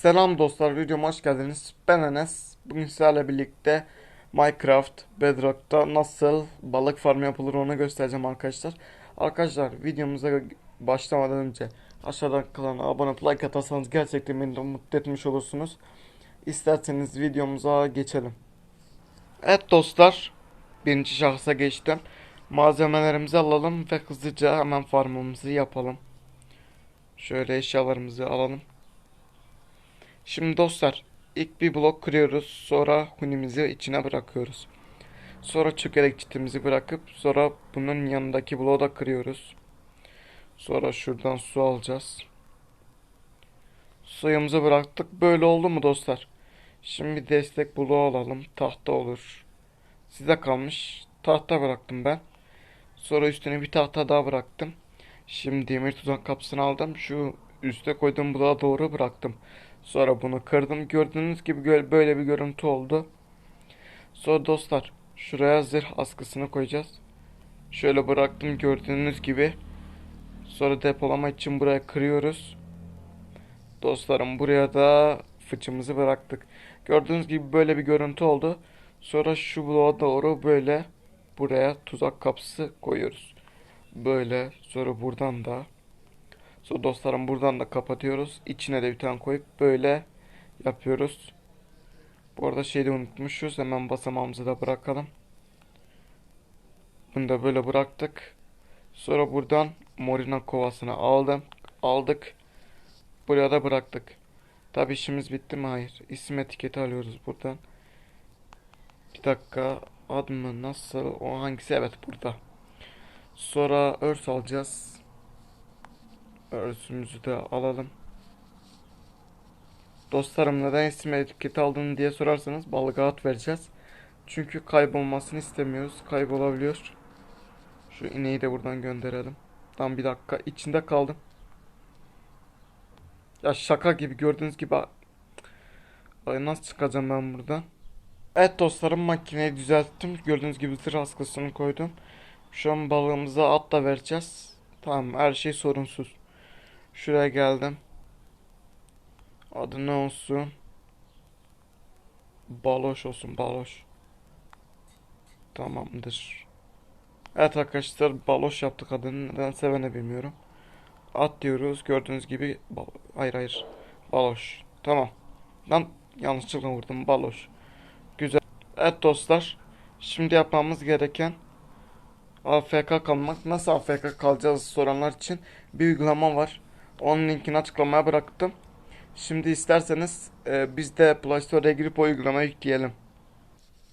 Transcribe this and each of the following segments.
Selam dostlar, videoma hoş geldiniz. Ben Enes. Bugün sizlerle birlikte Minecraft Bedrock'ta nasıl balık farmı yapılır onu göstereceğim arkadaşlar. Arkadaşlar videomuza başlamadan önce aşağıdan kanala abone like atarsanız gerçekten beni mutlu etmiş olursunuz. İsterseniz videomuza geçelim. Evet dostlar, birinci şahsa geçtim. Malzemelerimizi alalım ve hızlıca hemen farmımızı yapalım. Şöyle eşyalarımızı alalım. Şimdi dostlar ilk bir blok kırıyoruz. Sonra hunimizi içine bırakıyoruz. Sonra çökelek çitimizi bırakıp sonra bunun yanındaki bloğu da kırıyoruz. Sonra şuradan su alacağız. Suyumuzu bıraktık. Böyle oldu mu dostlar? Şimdi destek bloğu alalım. Tahta olur. Size kalmış. Tahta bıraktım ben. Sonra üstüne bir tahta daha bıraktım. Şimdi demir tuzak kapısını aldım. Şu üste koyduğum bloğa doğru bıraktım. Sonra bunu kırdım. Gördüğünüz gibi böyle bir görüntü oldu. Sonra dostlar şuraya zırh askısını koyacağız. Şöyle bıraktım gördüğünüz gibi. Sonra depolama için buraya kırıyoruz. Dostlarım buraya da fıçımızı bıraktık. Gördüğünüz gibi böyle bir görüntü oldu. Sonra şu bloğa doğru böyle buraya tuzak kapısı koyuyoruz. Böyle sonra buradan da Sonra dostlarım buradan da kapatıyoruz. İçine de bir tane koyup böyle yapıyoruz. Bu arada şeyi de unutmuşuz. Hemen basamağımızı da bırakalım. Bunu da böyle bıraktık. Sonra buradan morina kovasını aldım. Aldık. Buraya da bıraktık. Tabi işimiz bitti mi? Hayır. İsim etiketi alıyoruz buradan. Bir dakika. Ad mı? Nasıl? O hangisi? Evet burada. Sonra örs alacağız. Örsümüzü de alalım. Dostlarım neden isim etiketi aldın diye sorarsanız balığa at vereceğiz. Çünkü kaybolmasını istemiyoruz. Kaybolabiliyor. Şu ineği de buradan gönderelim. Tam bir dakika içinde kaldım. Ya şaka gibi gördüğünüz gibi Ay nasıl çıkacağım ben buradan? Evet dostlarım makineyi düzelttim. Gördüğünüz gibi zırh askısını koydum. Şu an balığımıza at da vereceğiz. Tamam her şey sorunsuz. Şuraya geldim. Adı ne olsun? Baloş olsun baloş. Tamamdır. Evet arkadaşlar baloş yaptık adını. Neden sevene bilmiyorum. At diyoruz. Gördüğünüz gibi hayır hayır. Baloş. Tamam. Ben yanlışlıkla vurdum. Baloş. Güzel. Evet dostlar. Şimdi yapmamız gereken AFK kalmak. Nasıl AFK kalacağız soranlar için bir uygulama var. Onun linkini açıklamaya bıraktım. Şimdi isterseniz e, biz de Play Store'a girip o uygulamayı yükleyelim.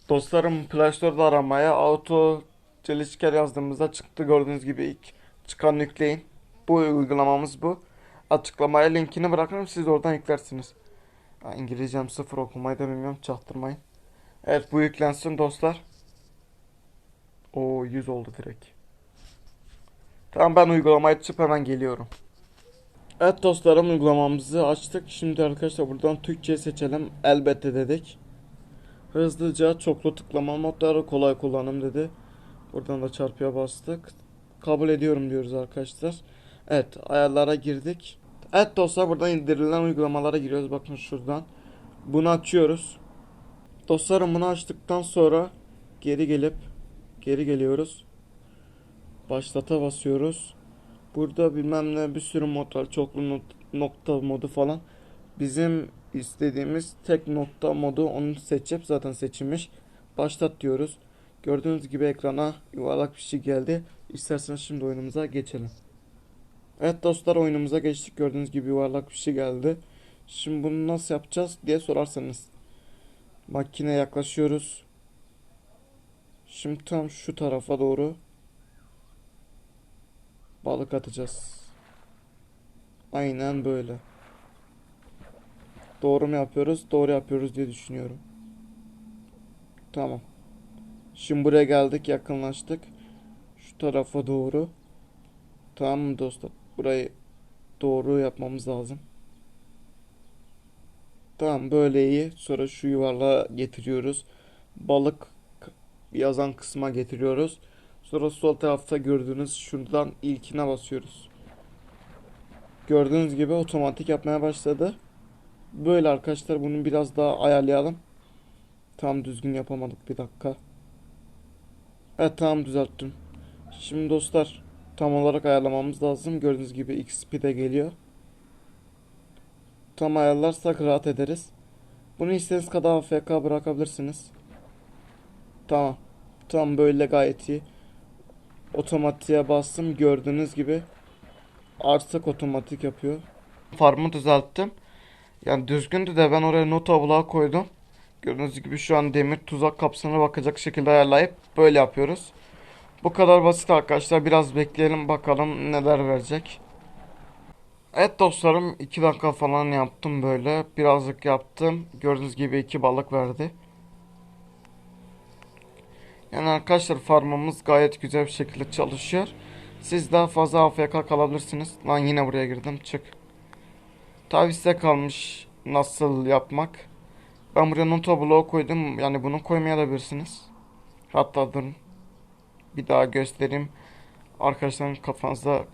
Dostlarım Play Store'da aramaya auto çelişker yazdığımızda çıktı gördüğünüz gibi ilk çıkan yükleyin. Bu uygulamamız bu. Açıklamaya linkini bırakırım siz oradan yüklersiniz. Ya, İngilizcem sıfır okumayı da bilmiyorum çaktırmayın. Evet bu yüklensin dostlar. O 100 oldu direkt. Tamam ben uygulamayı açıp hemen geliyorum. Evet dostlarım uygulamamızı açtık. Şimdi arkadaşlar buradan Türkçe seçelim. Elbette dedik. Hızlıca çoklu tıklama modları kolay kullanım dedi. Buradan da çarpıya bastık. Kabul ediyorum diyoruz arkadaşlar. Evet ayarlara girdik. Evet dostlar buradan indirilen uygulamalara giriyoruz. Bakın şuradan. Bunu açıyoruz. Dostlarım bunu açtıktan sonra geri gelip geri geliyoruz. Başlata basıyoruz. Burada bilmem ne bir sürü mod. Çoklu not, nokta modu falan. Bizim istediğimiz tek nokta modu onu seçip zaten seçilmiş. Başlat diyoruz. Gördüğünüz gibi ekrana yuvarlak bir şey geldi. İsterseniz şimdi oyunumuza geçelim. Evet dostlar oyunumuza geçtik. Gördüğünüz gibi yuvarlak bir şey geldi. Şimdi bunu nasıl yapacağız diye sorarsanız. Makine yaklaşıyoruz. Şimdi tam şu tarafa doğru balık atacağız. Aynen böyle. Doğru mu yapıyoruz? Doğru yapıyoruz diye düşünüyorum. Tamam. Şimdi buraya geldik, yakınlaştık. Şu tarafa doğru. Tamam mı dostlar? Burayı doğru yapmamız lazım. Tamam böyle iyi. Sonra şu yuvarlığa getiriyoruz. Balık yazan kısma getiriyoruz. Sonra sol tarafta gördüğünüz şuradan ilkine basıyoruz. Gördüğünüz gibi otomatik yapmaya başladı. böyle arkadaşlar bunu biraz daha ayarlayalım. Tam düzgün yapamadık bir dakika. Evet tamam düzelttim. Şimdi dostlar tam olarak ayarlamamız lazım. Gördüğünüz gibi XP de geliyor. Tam ayarlarsak rahat ederiz. Bunu istediğiniz kadar AFK bırakabilirsiniz. Tamam. Tam böyle gayet iyi. Otomatiğe bastım. Gördüğünüz gibi artık otomatik yapıyor. Farmı düzelttim. Yani düzgündü de ben oraya nota bloğu koydum. Gördüğünüz gibi şu an demir tuzak kapsamına bakacak şekilde ayarlayıp böyle yapıyoruz. Bu kadar basit arkadaşlar. Biraz bekleyelim bakalım neler verecek. Evet dostlarım 2 dakika falan yaptım böyle. Birazcık yaptım. Gördüğünüz gibi iki balık verdi. Yani arkadaşlar farmımız gayet güzel bir şekilde çalışıyor. Siz daha fazla AFK kalabilirsiniz. Lan yine buraya girdim. Çık. Tabi size kalmış nasıl yapmak. Ben buraya nota bloğu koydum. Yani bunu koymayabilirsiniz. Hatta durun. Bir daha göstereyim. Arkadaşların kafanızda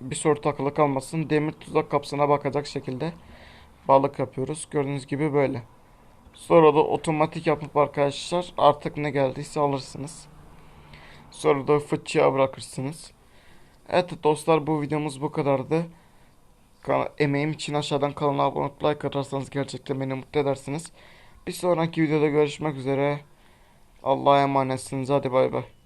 bir soru takılı kalmasın. Demir tuzak kapsına bakacak şekilde balık yapıyoruz. Gördüğünüz gibi böyle. Sonra da otomatik yapıp arkadaşlar artık ne geldiyse alırsınız. Sonra da fıçıya bırakırsınız. Evet dostlar bu videomuz bu kadardı. Emeğim için aşağıdan kanala abone olup like atarsanız gerçekten beni mutlu edersiniz. Bir sonraki videoda görüşmek üzere. Allah'a emanetsiniz. Hadi bay bay.